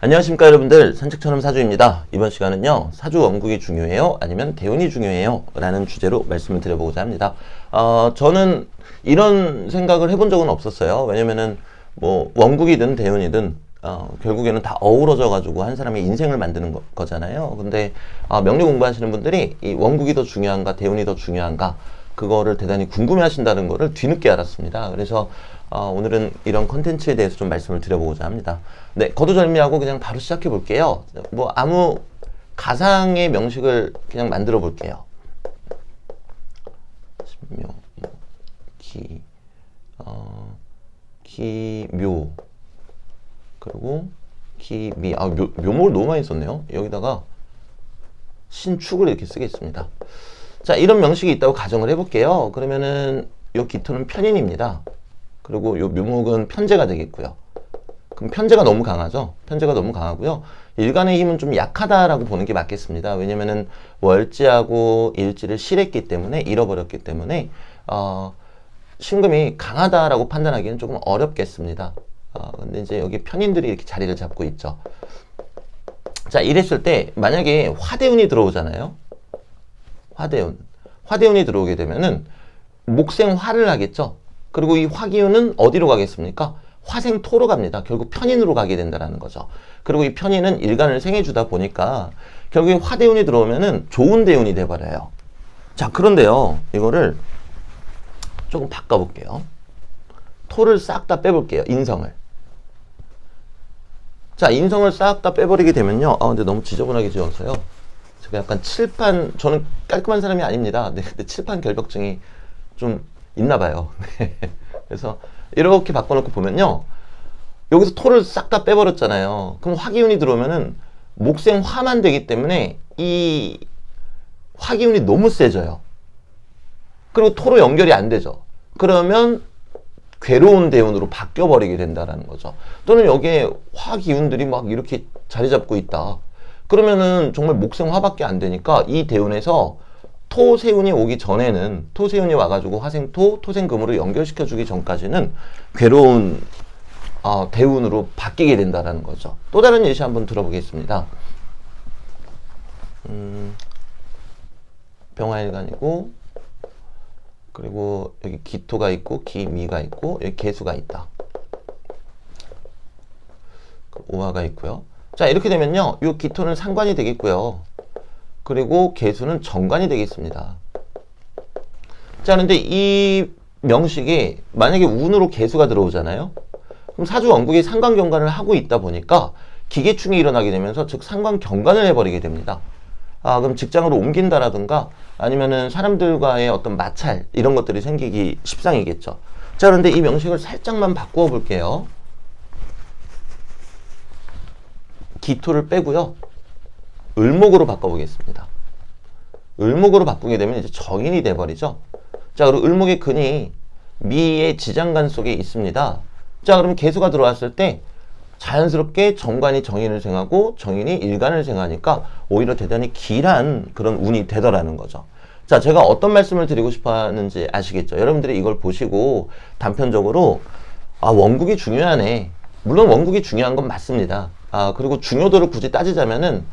안녕하십니까 여러분들 산책처럼 사주입니다. 이번 시간은요 사주 원국이 중요해요 아니면 대운이 중요해요 라는 주제로 말씀을 드려보고자 합니다. 어, 저는 이런 생각을 해본 적은 없었어요. 왜냐면은 뭐 원국이든 대운이든 어, 결국에는 다 어우러져 가지고 한 사람의 인생을 만드는 거, 잖아요 근데 어, 명리 공부하시는 분들이 이 원국이 더 중요한가 대운이 더 중요한가 그거를 대단히 궁금해 하신다는 거를 뒤늦게 알았습니다. 그래서 어, 오늘은 이런 컨텐츠에 대해서 좀 말씀을 드려보고자 합니다. 네, 거두절미하고 그냥 바로 시작해 볼게요. 뭐 아무 가상의 명식을 그냥 만들어 볼게요. 신묘, 기, 어, 기묘, 그리고 기미, 아, 묘, 묘목을 너무 많이 썼네요. 여기다가 신축을 이렇게 쓰겠습니다. 자, 이런 명식이 있다고 가정을 해볼게요. 그러면은 요 기토는 편인입니다. 그리고 요 묘목은 편제가 되겠고요. 그럼 편제가 너무 강하죠? 편제가 너무 강하고요. 일간의 힘은 좀 약하다라고 보는 게 맞겠습니다. 왜냐면은 월지하고 일지를 실했기 때문에 잃어버렸기 때문에 어, 신금이 강하다라고 판단하기는 조금 어렵겠습니다. 어, 근데 이제 여기 편인들이 이렇게 자리를 잡고 있죠. 자, 이랬을 때 만약에 화대운이 들어오잖아요. 화대운. 화대운이 들어오게 되면은 목생화를 하겠죠. 그리고 이 화기운은 어디로 가겠습니까? 화생토로 갑니다. 결국 편인으로 가게 된다는 거죠. 그리고 이 편인은 일간을 생해주다 보니까 결국에 화대운이 들어오면은 좋은 대운이 돼버려요. 자, 그런데요. 이거를 조금 바꿔볼게요. 토를 싹 다 빼볼게요. 인성을. 자, 인성을 싹 다 빼버리게 되면요. 아, 근데 너무 지저분하게 지어서요. 제가 약간 칠판, 저는 깔끔한 사람이 아닙니다. 네, 근데 칠판 결벽증이 좀 있나 봐요. 네. 그래서 이렇게 바꿔놓고 보면요. 여기서 토를 싹 다 빼버렸잖아요. 그럼 화기운이 들어오면은 목생 화만 되기 때문에 이 화기운이 너무 세져요. 그리고 토로 연결이 안 되죠. 그러면 괴로운 대운으로 바뀌어버리게 된다라는 거죠. 또는 여기에 화기운들이 막 이렇게 자리 잡고 있다. 그러면은 정말 목생 화밖에 안 되니까 이 대운에서 토세운이 오기 전에는 토세운이 와가지고 화생토, 토생금으로 연결시켜주기 전까지는 괴로운 어, 대운으로 바뀌게 된다라는 거죠. 또 다른 예시 한번 들어보겠습니다. 음, 병화일간이고 그리고 여기 기토가 있고 기미가 있고 여기 개수가 있다. 그 오화가 있고요. 자 이렇게 되면요, 이 기토는 상관이 되겠고요. 그리고 개수는 정관이 되겠습니다. 자, 그런데 이 명식이 만약에 운으로 개수가 들어오잖아요. 그럼 사주 원국이 상관경관을 하고 있다 보니까 기계충이 일어나게 되면서 즉 상관경관을 해버리게 됩니다. 아, 그럼 직장으로 옮긴다라든가 아니면은 사람들과의 어떤 마찰 이런 것들이 생기기 십상이겠죠. 자, 그런데 이 명식을 살짝만 바꾸어 볼게요. 기토를 빼고요. 을목으로 바꿔보겠습니다. 을목으로 바꾸게 되면 이제 정인이 돼버리죠. 자, 그리고 을목의 근이 미의 지장간 속에 있습니다. 자, 그럼 개수가 들어왔을 때 자연스럽게 정관이 정인을 생하고 정인이 일간을 생하니까 오히려 대단히 길한 그런 운이 되더라는 거죠. 자, 제가 어떤 말씀을 드리고 싶어 하는지 아시겠죠? 여러분들이 이걸 보시고 단편적으로 아, 원국이 중요하네. 물론 원국이 중요한 건 맞습니다. 아, 그리고 중요도를 굳이 따지자면은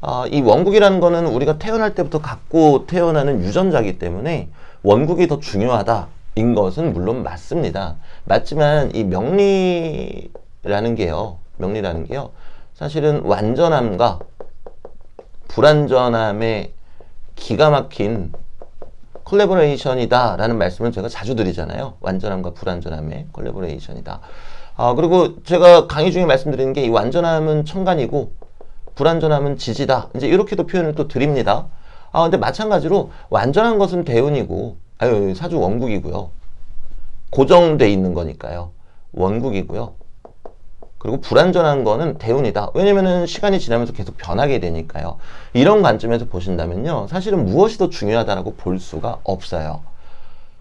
아, 이 원국이라는 거는 우리가 태어날 때부터 갖고 태어나는 유전자이기 때문에 원국이 더 중요하다 인 것은 물론 맞습니다. 맞지만 이 명리라는 게요. 명리라는 게요. 사실은 완전함과 불완전함의 기가 막힌 콜라보레이션이다라는 말씀을 제가 자주 드리잖아요. 완전함과 불완전함의 콜라보레이션이다. 아, 그리고 제가 강의 중에 말씀드리는 게 이 완전함은 천간이고 불완전함은 지지다. 이제 이렇게도 표현을 또 드립니다. 아, 근데 마찬가지로 완전한 것은 대운이고, 아유, 사주 원국이고요. 고정돼 있는 거니까요. 원국이고요. 그리고 불완전한 거는 대운이다. 왜냐면은 시간이 지나면서 계속 변하게 되니까요. 이런 관점에서 보신다면요. 사실은 무엇이 더 중요하다라고 볼 수가 없어요.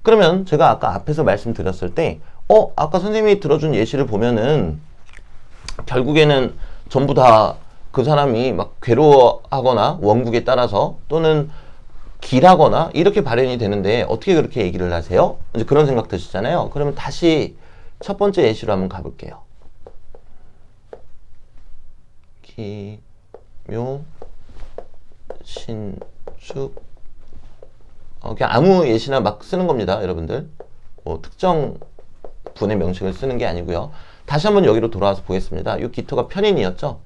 그러면 제가 아까 앞에서 말씀드렸을 때, 어, 아까 선생님이 들어준 예시를 보면은 결국에는 전부 다 그 사람이 막 괴로워하거나 원국에 따라서 또는 길하거나 이렇게 발현이 되는데 어떻게 그렇게 얘기를 하세요? 이제 그런 생각 드시잖아요. 그러면 다시 첫 번째 예시로 한번 가볼게요. 기, 묘, 신, 축. 어, 그냥 아무 예시나 막 쓰는 겁니다, 여러분들. 뭐 특정 분의 명칭을 쓰는 게 아니고요. 다시 한번 여기로 돌아와서 보겠습니다. 이 기토가 편인이었죠?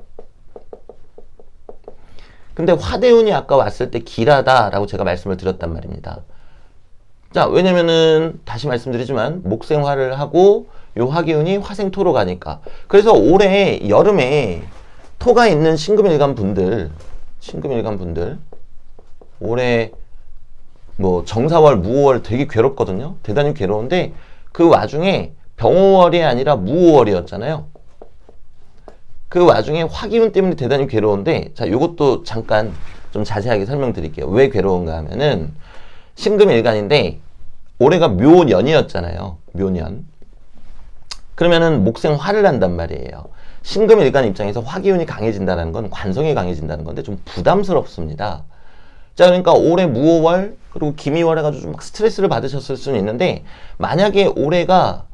근데 화대운이 아까 왔을 때 길하다라고 제가 말씀을 드렸단 말입니다. 자, 왜냐면은 다시 말씀드리지만 목생화를 하고 요 화기운이 화생토로 가니까. 그래서 올해 여름에 토가 있는 신금일간 분들, 신금일간 분들 올해 뭐 정사월, 무오월 되게 괴롭거든요. 대단히 괴로운데 그 와중에 병오월이 아니라 무오월이었잖아요. 그 와중에 화기운 때문에 대단히 괴로운데 자, 요것도 잠깐 좀 자세하게 설명드릴게요. 왜 괴로운가 하면은 신금일간인데 올해가 묘년이었잖아요. 묘년. 그러면은 목생 화를 난단 말이에요. 신금일간 입장에서 화기운이 강해진다는 건 관성이 강해진다는 건데 좀 부담스럽습니다. 자, 그러니까 올해 무오월 그리고 기미월 해가지고 좀 막 스트레스를 받으셨을 수는 있는데 만약에 올해가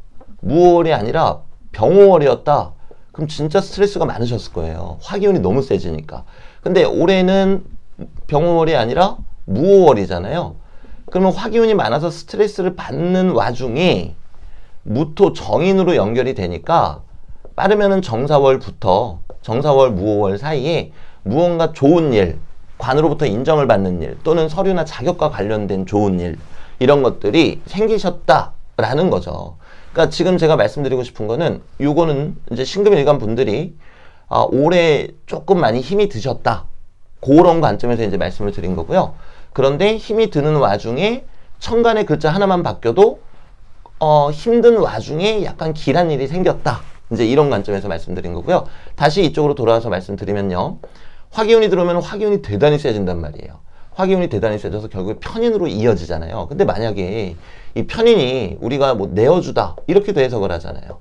무오월이 아니라 병오월이었다. 그럼 진짜 스트레스가 많으셨을 거예요. 화기운이 너무 세지니까. 근데 올해는 병오월이 아니라 무오월이잖아요. 그러면 화기운이 많아서 스트레스를 받는 와중에 무토 정인으로 연결이 되니까 빠르면은 정사월부터 정사월 무오월 사이에 무언가 좋은 일, 관으로부터 인정을 받는 일 또는 서류나 자격과 관련된 좋은 일 이런 것들이 생기셨다라는 거죠. 그러니까 지금 제가 말씀드리고 싶은 거는 요거는 이제 신금 일간 분들이 아, 올해 조금 많이 힘이 드셨다. 그런 관점에서 이제 말씀을 드린 거고요. 그런데 힘이 드는 와중에 천간의 글자 하나만 바뀌어도 어, 힘든 와중에 약간 길한 일이 생겼다. 이제 이런 관점에서 말씀드린 거고요. 다시 이쪽으로 돌아와서 말씀드리면요. 화기운이 들어오면 화기운이 대단히 세진단 말이에요. 화기운이 대단히 세져서 결국에 편인으로 이어지잖아요. 근데 만약에 이 편인이 우리가 뭐 내어주다 이렇게도 해석을 하잖아요.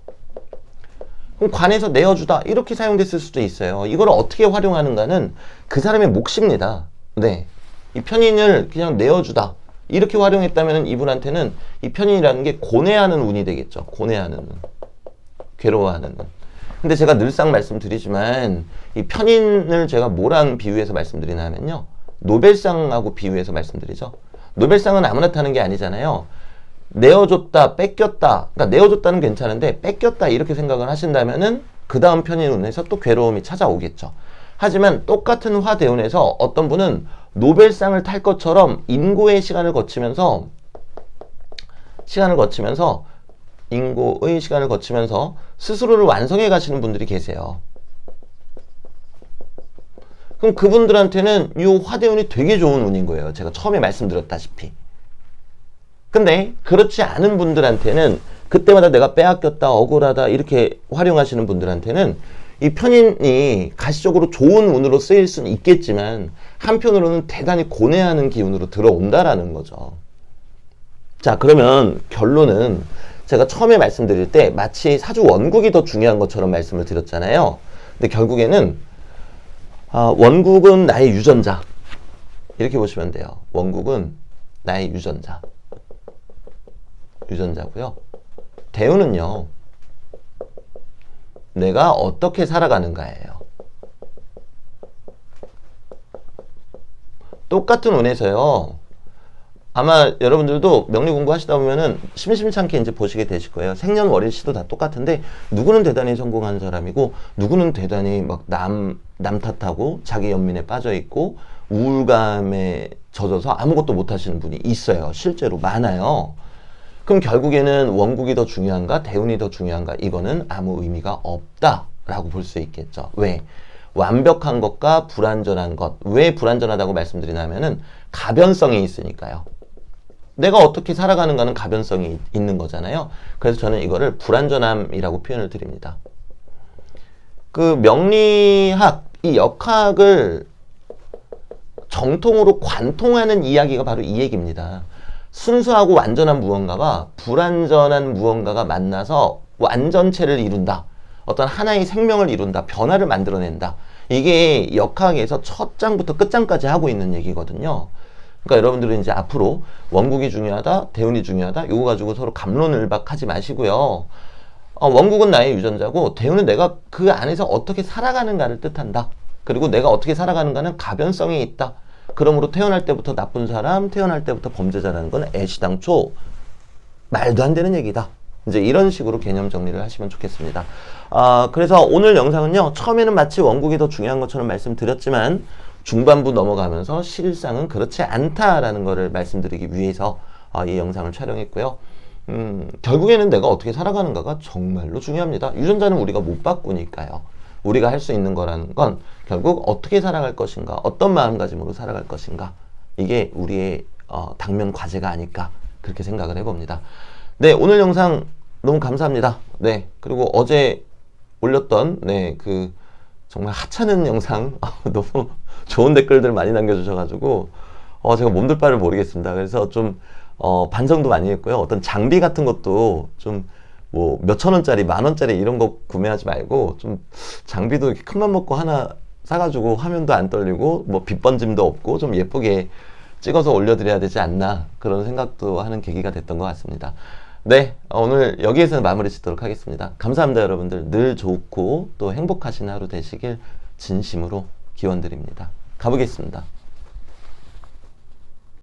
그럼 관에서 내어주다 이렇게 사용됐을 수도 있어요. 이걸 어떻게 활용하는가는 그 사람의 몫입니다. 네. 이 편인을 그냥 내어주다 이렇게 활용했다면 이분한테는 이 편인이라는 게 고뇌하는 운이 되겠죠. 고뇌하는 운. 괴로워하는 운. 근데 제가 늘상 말씀드리지만 이 편인을 제가 뭐랑 비유해서 말씀드리나 하면요. 노벨상하고 비유해서 말씀드리죠. 노벨상은 아무나 타는 게 아니잖아요. 내어줬다, 뺏겼다. 그러니까 내어줬다는 괜찮은데 뺏겼다 이렇게 생각을 하신다면은 그 다음 편인운에서 또 괴로움이 찾아오겠죠. 하지만 똑같은 화대운에서 어떤 분은 노벨상을 탈 것처럼 인고의 시간을 거치면서 시간을 거치면서 인고의 시간을 거치면서 스스로를 완성해 가시는 분들이 계세요. 그럼 그분들한테는 이 화대운이 되게 좋은 운인 거예요. 제가 처음에 말씀드렸다시피. 근데 그렇지 않은 분들한테는 그때마다 내가 빼앗겼다, 억울하다 이렇게 활용하시는 분들한테는 이 편인이 가시적으로 좋은 운으로 쓰일 수는 있겠지만 한편으로는 대단히 고뇌하는 기운으로 들어온다라는 거죠. 자, 그러면 결론은 제가 처음에 말씀드릴 때 마치 사주 원국이 더 중요한 것처럼 말씀을 드렸잖아요. 근데 결국에는 아, 원국은 나의 유전자. 이렇게 보시면 돼요. 원국은 나의 유전자. 유전자고요. 대우는요. 내가 어떻게 살아가는가예요. 똑같은 운에서요. 아마 여러분들도 명리 공부하시다 보면은 심심찮게 이제 보시게 되실 거예요. 생년월일 시도 다 똑같은데 누구는 대단히 성공한 사람이고 누구는 대단히 막 남 남 탓하고 자기 연민에 빠져 있고 우울감에 젖어서 아무것도 못 하시는 분이 있어요. 실제로 많아요. 그럼 결국에는 원국이 더 중요한가 대운이 더 중요한가 이거는 아무 의미가 없다라고 볼 수 있겠죠. 왜? 완벽한 것과 불완전한 것. 왜 불완전하다고 말씀드리냐면은 가변성이 있으니까요. 내가 어떻게 살아가는가는 가변성이 있는 거잖아요. 그래서 저는 이거를 불완전함이라고 표현을 드립니다. 그 명리학, 이 역학을 정통으로 관통하는 이야기가 바로 이 얘기입니다. 순수하고 완전한 무언가와 불완전한 무언가가 만나서 완전체를 이룬다. 어떤 하나의 생명을 이룬다. 변화를 만들어낸다. 이게 역학에서 첫 장부터 끝장까지 하고 있는 얘기거든요. 그러니까 여러분들은 이제 앞으로 원국이 중요하다, 대운이 중요하다, 이거 가지고 서로 감론을박하지 마시고요. 어, 원국은 나의 유전자고 대운은 내가 그 안에서 어떻게 살아가는가를 뜻한다. 그리고 내가 어떻게 살아가는가는 가변성이 있다. 그러므로 태어날 때부터 나쁜 사람, 태어날 때부터 범죄자라는 건 애시당초 말도 안 되는 얘기다. 이제 이런 식으로 개념 정리를 하시면 좋겠습니다. 아, 그래서 오늘 영상은요, 처음에는 마치 원국이 더 중요한 것처럼 말씀드렸지만, 중반부 넘어가면서 실상은 그렇지 않다라는 것을 말씀드리기 위해서 아, 이 영상을 촬영했고요. 음, 결국에는 내가 어떻게 살아가는가가 정말로 중요합니다. 유전자는 우리가 못 바꾸니까요. 우리가 할 수 있는 거라는 건 결국 어떻게 살아갈 것인가, 어떤 마음가짐으로 살아갈 것인가, 이게 우리의 어, 당면 과제가 아닐까 그렇게 생각을 해봅니다. 네, 오늘 영상 너무 감사합니다. 네, 그리고 어제 올렸던 네 그 정말 하찮은 영상 너무 좋은 댓글들 많이 남겨주셔가지고 어 제가 몸둘 바를 모르겠습니다. 그래서 좀 어, 반성도 많이 했고요. 어떤 장비 같은 것도 좀 뭐 몇천 원짜리, 만 원짜리 이런 거 구매하지 말고 좀 장비도 이렇게 큰맘 먹고 하나 사가지고 화면도 안 떨리고 뭐 빗번짐도 없고 좀 예쁘게 찍어서 올려드려야 되지 않나 그런 생각도 하는 계기가 됐던 것 같습니다. 네, 오늘 여기에서 마무리 짓도록 하겠습니다. 감사합니다, 여러분들. 늘 좋고 또 행복하신 하루 되시길 진심으로 기원드립니다. 가보겠습니다.